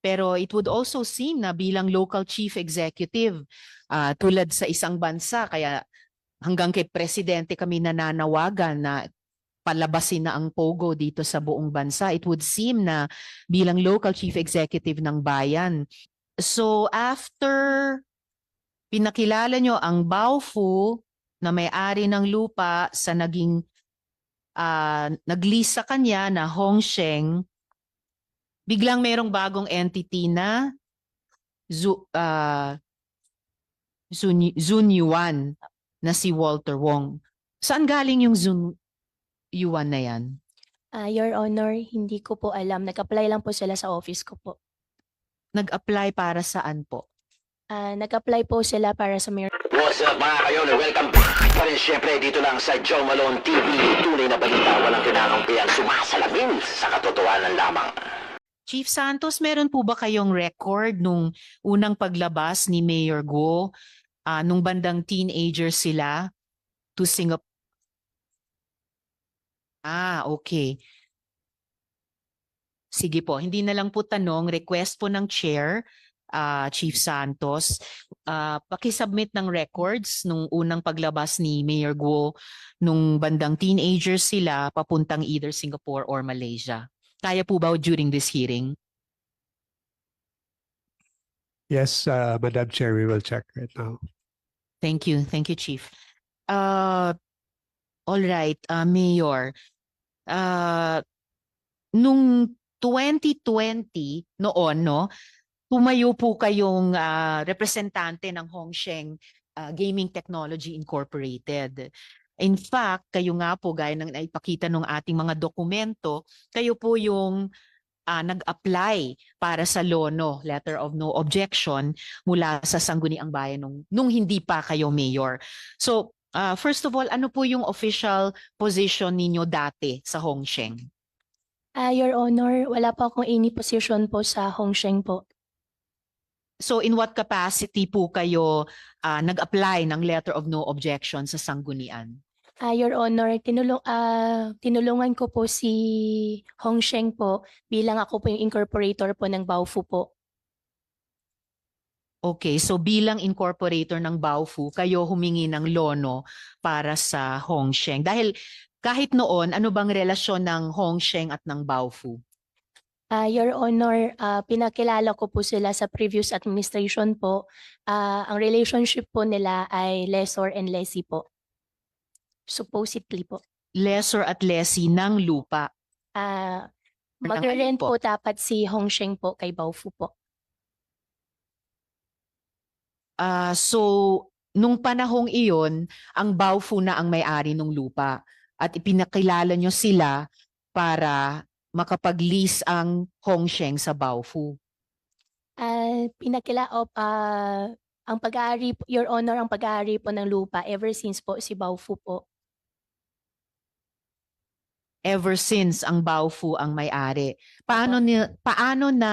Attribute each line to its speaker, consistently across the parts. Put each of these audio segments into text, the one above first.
Speaker 1: Pero it would also seem na bilang local chief executive, ah, tulad sa isang bansa, kaya hanggang kay presidente kami nananawagan na palabasin na ang pogo dito sa buong bansa. It would seem na bilang local chief executive ng bayan. So after pinakilala nyo ang Baofu na may-ari ng lupa sa naging ah, nag-lease sa kanya na Hongsheng, biglang merong bagong entity na Zu, ah, Zun, Zun Yuan na si Walter Wong. Saan galing yung Zun Yuan na yan?
Speaker 2: Ah, Your Honor, hindi ko po alam. Nag-apply lang po sila sa office ko po.
Speaker 1: Nag-apply para saan po?
Speaker 2: Ah, nag-apply po sila para sa mayor.
Speaker 3: What's up mga kayon? Welcome back pa rin syempre dito lang sa Joe Malone TV. Tunay na balita, walang kinakangpihan, sumasalamin sa katotohanan lamang.
Speaker 1: Chief Santos, meron po ba kayong record nung unang paglabas ni Mayor Go ah, nung bandang teenager sila to Singapore? Ah, okay. Sige po, hindi na lang po tanong, request po ng chair, ah, Chief Santos, ah, pakisubmit ng records nung unang paglabas ni Mayor Guo nung bandang teenagers sila papuntang either Singapore or Malaysia. Kaya po ba during this hearing?
Speaker 4: Yes, uh, Madam Chair, we will check right now.
Speaker 1: Thank you. Thank you, Chief. Uh, all right, uh, Mayor. Uh, nung 2020 noon, no, tumayo po kayong ah, representante ng Hongsheng ah, Gaming Technology Incorporated. In fact, kayo nga po, gaya ng naipakita ng ating mga dokumento, kayo po yung ah, nag-apply para sa LONO, Letter of No Objection, mula sa Sangguniang Bayan nung, nung hindi pa kayo mayor. So, uh, first of all, ano po yung official position ninyo dati sa Hongsheng?
Speaker 2: Ah, Your Honor, wala po akong any position po sa Hongsheng po.
Speaker 1: So, in what capacity po kayo uh, nag-apply ng Letter of No Objection sa Sanggunian?
Speaker 2: Ah, Your Honor, tinulong, ah, tinulungan ko po si Hongsheng po bilang ako po yung incorporator po ng Baofu po.
Speaker 1: Okay, so bilang incorporator ng Baofu, kayo humingi ng lono para sa Hongsheng. Dahil kahit noon, ano bang relasyon ng Hongsheng at ng Baofu?
Speaker 2: Ah, Your Honor, ah, pinakilala ko po sila sa previous administration po. Ah, ang relationship po nila ay lessor and lessee po. Supposedly po.
Speaker 1: Lesser at lessee ng lupa.
Speaker 2: Ah,
Speaker 1: Ng
Speaker 2: magre-rent
Speaker 1: alin po?
Speaker 2: po dapat si Hongsheng po kay Baofu po.
Speaker 1: Ah, so, nung panahong iyon, ang Baofu na ang may-ari ng lupa at ipinakilala nyo sila para makapag-lease ang Hongsheng sa Baofu.
Speaker 2: Ah, pinakila of ah, ang pag-aari po- Your Honor, ang pag-aari po ng lupa ever since po si Baofu po.
Speaker 1: Ever since ang Baofu ang may-ari. Paano, ni, paano na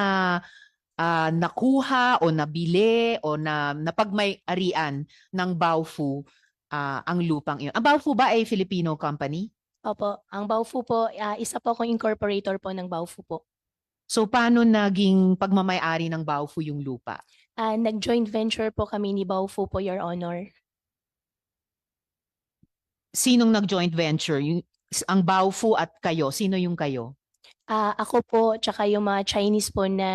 Speaker 1: ah, nakuha o nabili o na napagmay-arian ng Baofu ah, ang lupang iyon? Ang Baofu ba ay Filipino company?
Speaker 2: Opo, ang Baofu po, ah, isa po akong incorporator po ng Baofu po.
Speaker 1: So paano naging pagmamay-ari ng Baofu yung lupa?
Speaker 2: Ah, nag-joint venture po kami ni Baofu po, Your Honor.
Speaker 1: Sinong nag-joint venture? Yung, ang Baofu at kayo, sino yung kayo?
Speaker 2: Ah, ako po, tsaka yung mga Chinese po na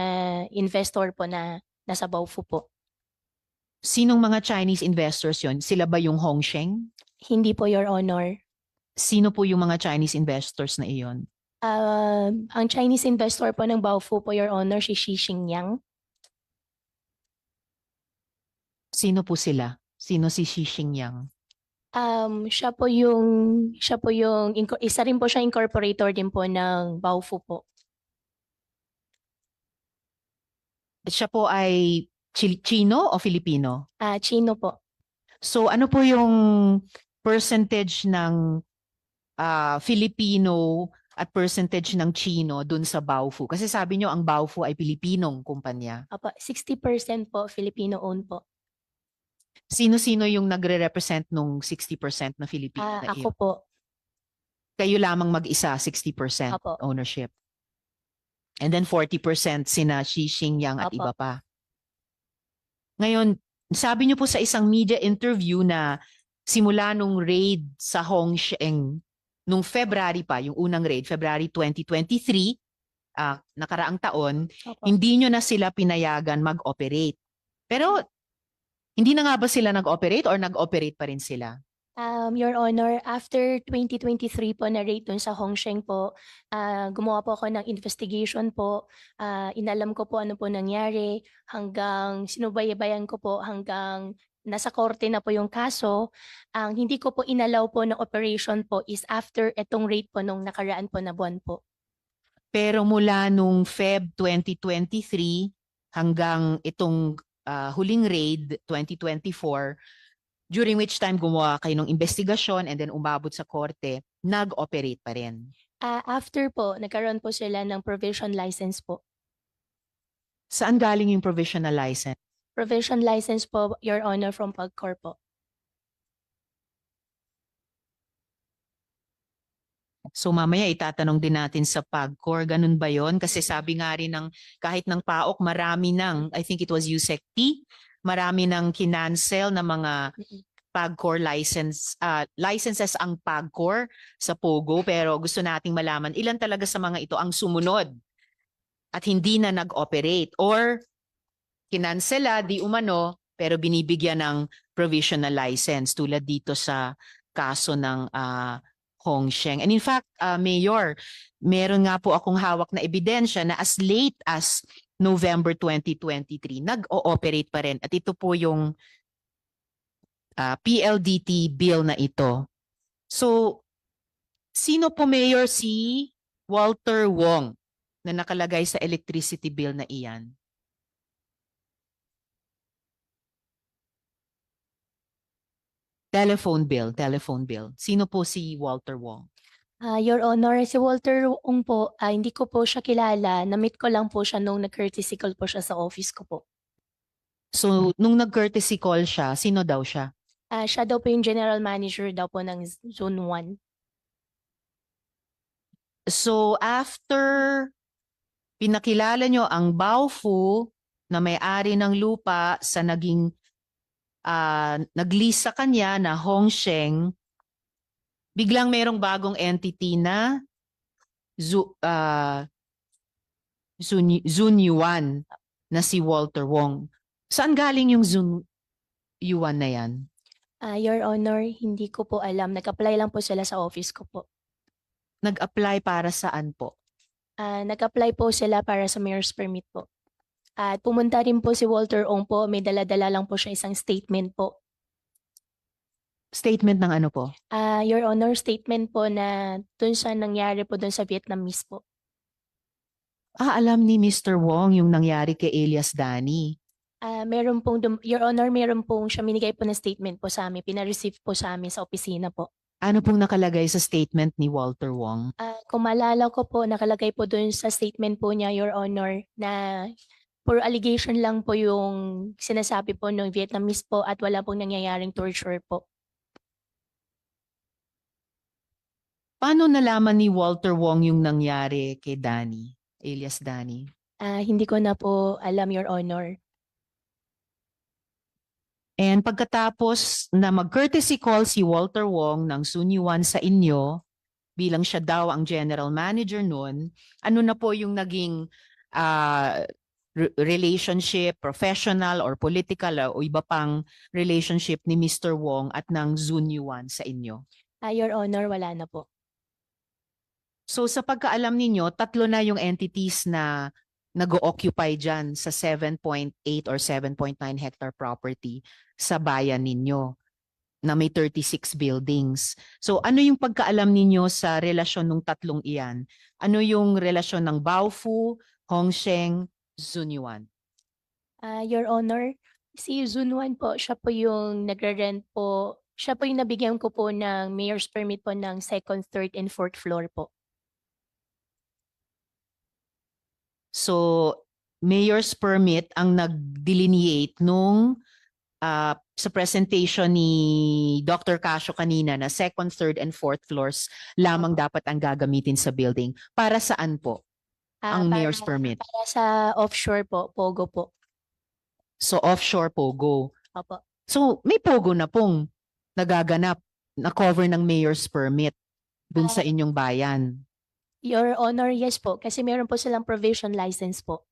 Speaker 2: investor po na nasa Baofu po.
Speaker 1: Sinong mga Chinese investors yon? Sila ba yung Hongsheng?
Speaker 2: Hindi po, Your Honor.
Speaker 1: Sino po yung mga Chinese investors na iyon?
Speaker 2: Ah, ang Chinese investor po ng Baofu po, Your Honor, si Xi Xingyang.
Speaker 1: Sino po sila? Sino si Xi Xingyang?
Speaker 2: Um, siya po yung, siya po yung, isa rin po siya incorporator din po ng Baofu po.
Speaker 1: Siya po ay Chi- Chino o Filipino?
Speaker 2: Ah, Chino po.
Speaker 1: So ano po yung percentage ng ah, Filipino at percentage ng Chino dun sa Baofu? Kasi sabi nyo ang Baofu ay Pilipinong kumpanya.
Speaker 2: Apa, 60% po Filipino-owned po.
Speaker 1: Sino-sino yung nagre-represent nung 60% na Filipino
Speaker 2: Ah,
Speaker 1: na
Speaker 2: ako po.
Speaker 1: Kayo lamang mag-isa, 60%
Speaker 2: Apo.
Speaker 1: ownership. And then 40% sina Xi Xingyang at
Speaker 2: Opo.
Speaker 1: iba pa. Ngayon, sabi niyo po sa isang media interview na simula nung raid sa Hongsheng, nung February pa, yung unang raid, February 2023, ah, nakaraang taon,
Speaker 2: Opo.
Speaker 1: hindi nyo na sila pinayagan mag-operate. Pero hindi na nga ba sila nag-operate or nag-operate pa rin sila?
Speaker 2: Um, Your Honor, after 2023 po na raid dun sa Hongsheng po, ah, gumawa po ako ng investigation po. Ah, inalam ko po ano po nangyari hanggang sinubaybayan ko po hanggang nasa korte na po yung kaso. Ang hindi ko po inalaw po ng operation po is after etong raid po nung nakaraan po na buwan po.
Speaker 1: Pero mula nung Feb 2023 hanggang itong ah, huling raid 2024, during which time gumawa kayo ng investigasyon and then umabot sa korte, nag-operate pa rin.
Speaker 2: Ah, after po, nagkaroon po sila ng provision license po.
Speaker 1: Saan galing yung provisional license?
Speaker 2: Provision license po, Your Honor, from PAGCOR po.
Speaker 1: So mamaya itatanong din natin sa PAGCOR, ganun ba yon? Kasi sabi nga rin ng kahit ng PAOK, marami ng, I think it was USECT, marami ng kinancel na mga. PAGCOR license, ah, licenses ang PAGCOR sa POGO pero gusto nating malaman ilan talaga sa mga ito ang sumunod at hindi na nag-operate or kinansela di umano pero binibigyan ng provisional license tulad dito sa kaso ng ah, Hongsheng. And in fact, ah, Mayor, meron nga po akong hawak na ebidensya na as late as November 2023, nag-ooperate pa rin. At ito po yung ah, PLDT bill na ito. So, sino po Mayor si Walter Wong na nakalagay sa electricity bill na iyan? Telephone bill, telephone bill. Sino po si Walter Wong?
Speaker 2: Ah, Your Honor, si Walter Ong po, ah, hindi ko po siya kilala. Na-meet ko lang po siya nung nag-courtesy call po siya sa office ko po.
Speaker 1: So, nung nag-courtesy call siya, sino daw siya?
Speaker 2: Ah, siya daw po yung general manager daw po ng Zone 1.
Speaker 1: So, after pinakilala nyo ang Baofu na may-ari ng lupa sa naging ah, nag-lease sa kanya na Hongsheng, biglang merong bagong entity na Zu, ah, Zun, Zun Yuan na si Walter Wong. Saan galing yung Zun Yuan na yan?
Speaker 2: Ah, Your Honor, hindi ko po alam. Nag-apply lang po sila sa office ko po.
Speaker 1: Nag-apply para saan po?
Speaker 2: Ah, nag-apply po sila para sa mayor's permit po. At pumunta rin po si Walter Ong po. May dala-dala lang po siya isang statement po.
Speaker 1: Statement ng ano po?
Speaker 2: Ah, Your Honor, statement po na dun sa nangyari po dun sa Vietnamese po.
Speaker 1: Ah, alam ni Mr. Wong yung nangyari kay Elias Dani.
Speaker 2: Ah, meron pong, dum- Your Honor, meron pong siya minigay po na statement po sa amin. Pina-receive po sa amin sa opisina po.
Speaker 1: Ano pong nakalagay sa statement ni Walter Wong?
Speaker 2: Ah, kung maalala ko po, nakalagay po dun sa statement po niya, Your Honor, na puro allegation lang po yung sinasabi po ng Vietnamese po at wala pong nangyayaring torture po.
Speaker 1: Paano nalaman ni Walter Wong yung nangyari kay Dani, alias Dani?
Speaker 2: Ah, hindi ko na po alam, Your Honor.
Speaker 1: And pagkatapos na mag-courtesy call si Walter Wong ng Sunyuan sa inyo, bilang siya daw ang general manager noon, ano na po yung naging re- relationship, professional or political o iba pang relationship ni Mr. Wong at ng Zunyuan sa inyo?
Speaker 2: Ah, Your Honor, wala na po.
Speaker 1: So sa pagkaalam ninyo, tatlo na yung entities na nag-occupy dyan sa 7.8 or 7.9 hectare property sa bayan ninyo na may 36 buildings. So ano yung pagkaalam ninyo sa relasyon ng tatlong iyan? Ano yung relasyon ng Baofu, Hongsheng, Zunyuan?
Speaker 2: Ah, Your Honor, si Zunwan po, siya po yung nagre-rent po. Siya po yung nabigyan ko po ng mayor's permit po ng second, third, and fourth floor po.
Speaker 1: So mayor's permit ang nag-delineate nung ah, sa presentation ni Dr. Casio kanina na second, third, and fourth floors lamang dapat ang gagamitin sa building. Para saan po?
Speaker 2: Ah,
Speaker 1: ang mayor's
Speaker 2: para-
Speaker 1: permit?
Speaker 2: Para sa offshore po, Pogo po.
Speaker 1: So offshore pogo.
Speaker 2: Opo.
Speaker 1: So may pogo na pong nagaganap na cover ng mayor's permit dun sa
Speaker 2: Ah.
Speaker 1: inyong bayan.
Speaker 2: Your Honor, yes po. Kasi meron po silang provision license po.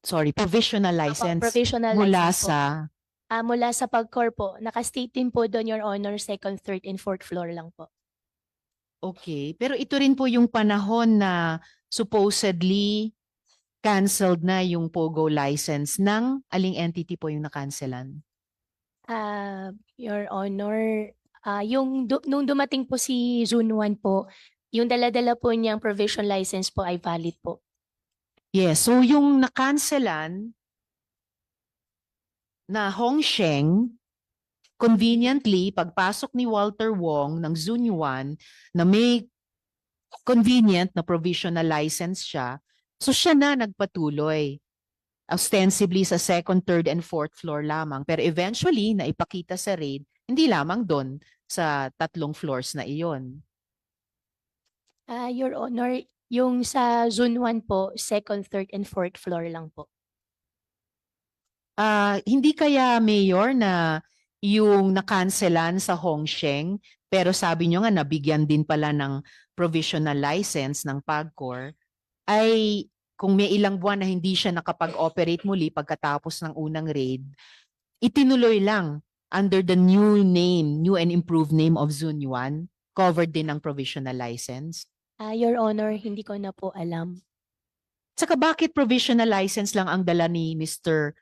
Speaker 1: Sorry, provisional
Speaker 2: Opo,
Speaker 1: license
Speaker 2: provisional
Speaker 1: mula
Speaker 2: license po.
Speaker 1: sa
Speaker 2: Ah, mula sa pagcor po. Nakastate din po doon, Your Honor, second, third, and fourth floor lang po.
Speaker 1: Okay, pero ito rin po yung panahon na supposedly canceled na yung POGO license ng aling entity po yung nakancelan?
Speaker 2: Ah, Your Honor, ah yung du- nung dumating po si June 1 po, yung dala-dala po niyang provision license po ay valid po.
Speaker 1: Yes, so yung nakancelan na Hongsheng, conveniently, pagpasok ni Walter Wong ng Zunyuan na may convenient na provisional license siya, so siya na nagpatuloy. Ostensibly sa second, third, and fourth floor lamang. Pero eventually, naipakita sa raid, hindi lamang doon sa tatlong floors na iyon.
Speaker 2: Ah, Your Honor, yung sa June 1 po, second, third, and fourth floor lang po.
Speaker 1: Ah, hindi kaya mayor na yung nakanselan sa Hongsheng pero sabi nyo nga nabigyan din pala ng provisional license ng PAGCOR ay kung may ilang buwan na hindi siya nakapag-operate muli pagkatapos ng unang raid, itinuloy lang under the new name, new and improved name of Zunyuan, covered din ng provisional license.
Speaker 2: Ah, Your Honor, hindi ko na po alam.
Speaker 1: Saka bakit provisional license lang ang dala ni Mr.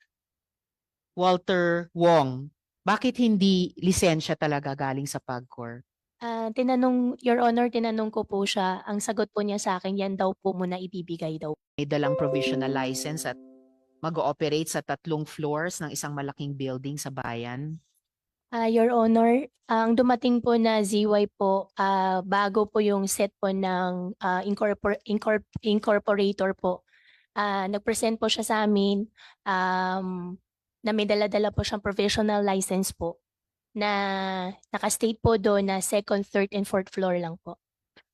Speaker 1: Walter Wong? Bakit hindi lisensya talaga galing sa PAGCOR?
Speaker 2: Ah, tinanong, Your Honor, tinanong ko po siya, ang sagot po niya sa akin, yan daw po muna ibibigay daw.
Speaker 1: May dalang provisional license at mag-ooperate sa tatlong floors ng isang malaking building sa bayan.
Speaker 2: Ah, Your Honor, ang dumating po na ZY po, ah, bago po yung set po ng ah, incorpor- incorp- incorporator po. Ah, nag-present po siya sa amin um, na may dala-dala po siyang provisional license po na nakastate po doon na second, third, and fourth floor lang po.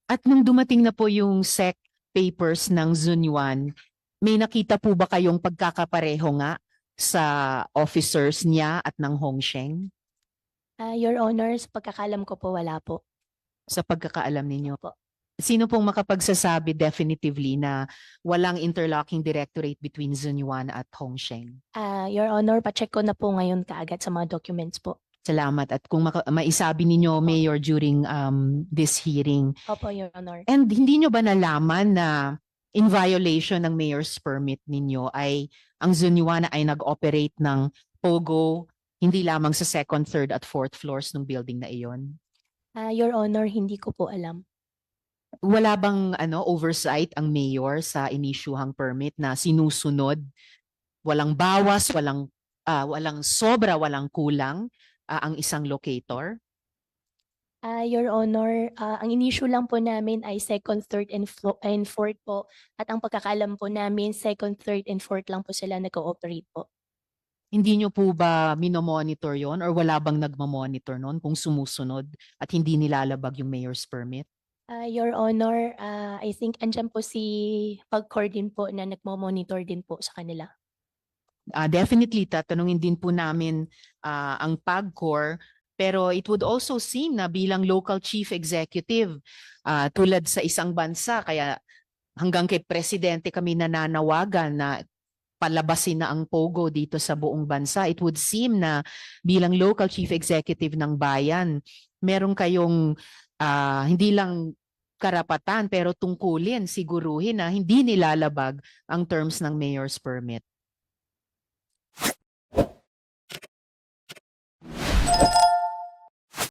Speaker 1: At nung dumating na po yung SEC papers ng Zunyuan, may nakita po ba kayong pagkakapareho nga sa officers niya at ng Hongsheng?
Speaker 2: Ah, Your Honor, sa pagkakalam ko po, wala po.
Speaker 1: Sa pagkakaalam ninyo?
Speaker 2: Po.
Speaker 1: Sino pong makapagsasabi definitively na walang interlocking directorate between Zunyuan at Hongsheng?
Speaker 2: Ah, Your Honor, pacheck ko na po ngayon kaagad sa mga documents po.
Speaker 1: Salamat. At kung maka- maisabi ninyo, Mayor, during um, this hearing,
Speaker 2: Opo, Your Honor.
Speaker 1: and hindi nyo ba nalaman na in violation ng mayor's permit ninyo ay ang Zunyuan ay nag-operate ng POGO hindi lamang sa second, third at fourth floors ng building na iyon?
Speaker 2: Ah, Your Honor, hindi ko po alam.
Speaker 1: Wala bang ano oversight ang mayor sa inisyuhang permit na sinusunod? Walang bawas, walang ah, walang sobra, walang kulang ah, ang isang locator?
Speaker 2: Ah, Your Honor, ah, ang inisyu lang po namin ay second, third, and, and fourth po. At ang pagkakalam po namin, second, third, and fourth lang po sila nag-ooperate po.
Speaker 1: Hindi nyo po ba minomonitor yon or wala bang nagmamonitor nun kung sumusunod at hindi nilalabag yung mayor's permit?
Speaker 2: Ah, Your Honor, ah, I think andyan po si Pagcor din po na nagmo-monitor din po sa kanila.
Speaker 1: Ah, definitely, tatanungin din po namin ah, ang PAGCOR pero it would also seem na bilang local chief executive ah, tulad sa isang bansa kaya hanggang kay presidente kami nananawagan na palabasin na ang POGO dito sa buong bansa. It would seem na bilang local chief executive ng bayan, meron kayong ah, hindi lang karapatan pero tungkulin, siguruhin na hindi nilalabag ang terms ng mayor's permit.